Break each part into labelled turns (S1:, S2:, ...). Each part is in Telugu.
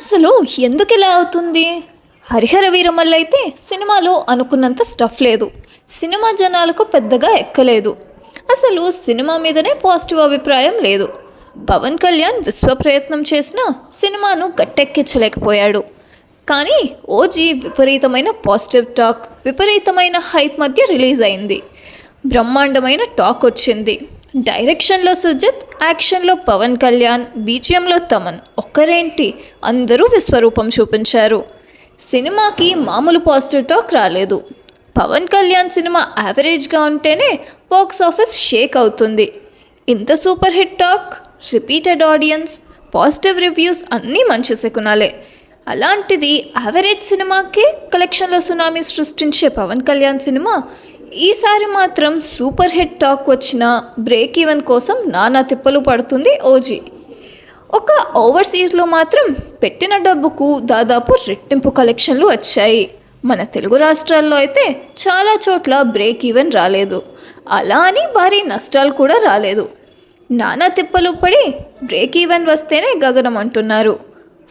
S1: అసలు ఎందుకు ఇలా అవుతుంది? హరిహర వీరమల్ల అయితే సినిమాలో అనుకున్నంత స్టఫ్ లేదు. సినిమా జనాలకు పెద్దగా ఎక్కలేదు. అసలు సినిమా మీదనే పాజిటివ్ అభిప్రాయం లేదు. పవన్ కళ్యాణ్ విశ్వ ప్రయత్నం చేసినా సినిమాను గట్టెక్కించలేకపోయాడు. కానీ ఓజీ విపరీతమైన పాజిటివ్ టాక్ విపరీతమైన హైప్ మధ్య రిలీజ్ అయింది. బ్రహ్మాండమైన టాక్ వచ్చింది. డైరెక్షన్లో సుజిత్ యాక్షన్లో పవన్ కళ్యాణ్ బీజియంలో తమన్ ఒక్కరేంటి? అందరూ విశ్వరూపం చూపించారు. సినిమాకి మామూలు పాజిటివ్ టాక్ రాలేదు. పవన్ కళ్యాణ్ సినిమా యావరేజ్గా ఉంటేనే బాక్స్ ఆఫీస్ షేక్ అవుతుంది. ఇంత super hit talk repeated audience positive reviews అన్నీ మంచి శకునాలే. అలాంటిది యావరేజ్ సినిమాకే కలెక్షన్లో సునామీ సృష్టించే పవన్ కళ్యాణ్ సినిమా ఈసారి మాత్రం సూపర్ హిట్ టాక్ వచ్చిన బ్రేక్ ఈవెన్ కోసం నానా తిప్పలు పడుతుంది ఓజీ. ఒక ఓవర్సీస్లో మాత్రం పెట్టిన డబ్బుకు దాదాపు రెట్టింపు కలెక్షన్లు వచ్చాయి. మన తెలుగు రాష్ట్రాల్లో అయితే చాలా చోట్ల బ్రేక్ ఈవెన్ రాలేదు. అలా అని భారీ నష్టాలు కూడా రాలేదు. నానా తిప్పలు పడి బ్రేక్ ఈవెన్ వస్తేనే గగనం అంటున్నారు.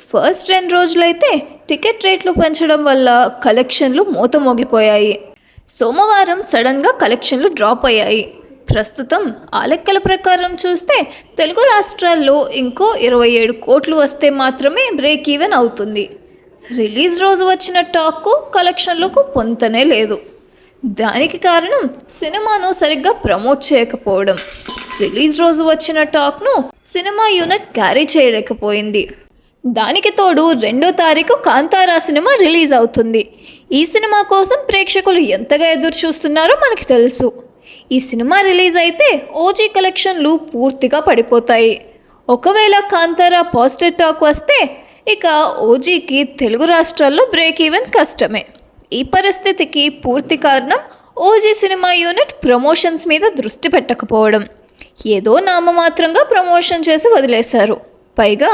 S1: ఫస్ట్ రెండు రోజులైతే టికెట్ రేట్లు పెంచడం వల్ల కలెక్షన్లు మూత మోగిపోయాయి సోమవారం సడన్గా కలెక్షన్లు డ్రాప్ అయ్యాయి. ప్రస్తుతం ఆ లెక్కల ప్రకారం చూస్తే తెలుగు రాష్ట్రాల్లో ఇంకో ఇరవై ఏడు కోట్లు వస్తే మాత్రమే బ్రేక్ ఈవెన్ అవుతుంది. రిలీజ్ రోజు వచ్చిన టాక్కు కలెక్షన్లకు పొంతనే లేదు. దానికి కారణం సినిమాను సరిగ్గా ప్రమోట్ చేయకపోవడం. రిలీజ్ రోజు వచ్చిన టాక్ను సినిమా యూనిట్ క్యారీ చేయలేకపోయింది. దానికి తోడు రెండో తారీఖు కాంతారా సినిమా రిలీజ్ అవుతుంది. ఈ సినిమా కోసం ప్రేక్షకులు ఎంతగా ఎదురు చూస్తున్నారో మనకి తెలుసు. ఈ సినిమా రిలీజ్ అయితే ఓజీ కలెక్షన్లు పూర్తిగా పడిపోతాయి. ఒకవేళ కాంతారా పాజిటివ్ టాక్ వస్తే ఇక ఓజీకి తెలుగు రాష్ట్రాల్లో బ్రేక్ ఈవెన్ కష్టమే. ఈ పరిస్థితికి పూర్తి కారణం ఓజీ సినిమా యూనిట్ ప్రమోషన్స్ మీద దృష్టి పెట్టకపోవడం. ఏదో నామమాత్రంగా ప్రమోషన్ చేసి వదిలేశారు. పైగా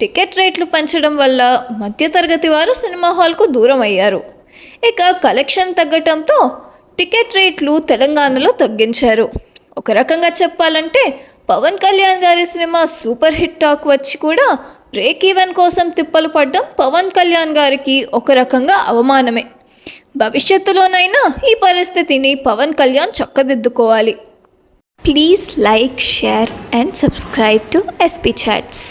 S1: టికెట్ రేట్లు పెంచడం వల్ల మధ్యతరగతి వారు సినిమా హాల్కు దూరం అయ్యారు ఇక కలెక్షన్ తగ్గటంతో టికెట్ రేట్లు తెలంగాణలో తగ్గించారు. ఒక రకంగా చెప్పాలంటే పవన్ కళ్యాణ్ గారి సినిమా సూపర్ హిట్ టాక్ వచ్చి కూడా బ్రేక్ ఈవెన్ కోసం తిప్పలు పడ్డం పవన్ కళ్యాణ్ గారికి ఒక రకంగా అవమానమే. భవిష్యత్తులోనైనా ఈ పరిస్థితిని Pawan Kalyan చక్కదిద్దుకోవాలి. Please like share and subscribe to SP chats.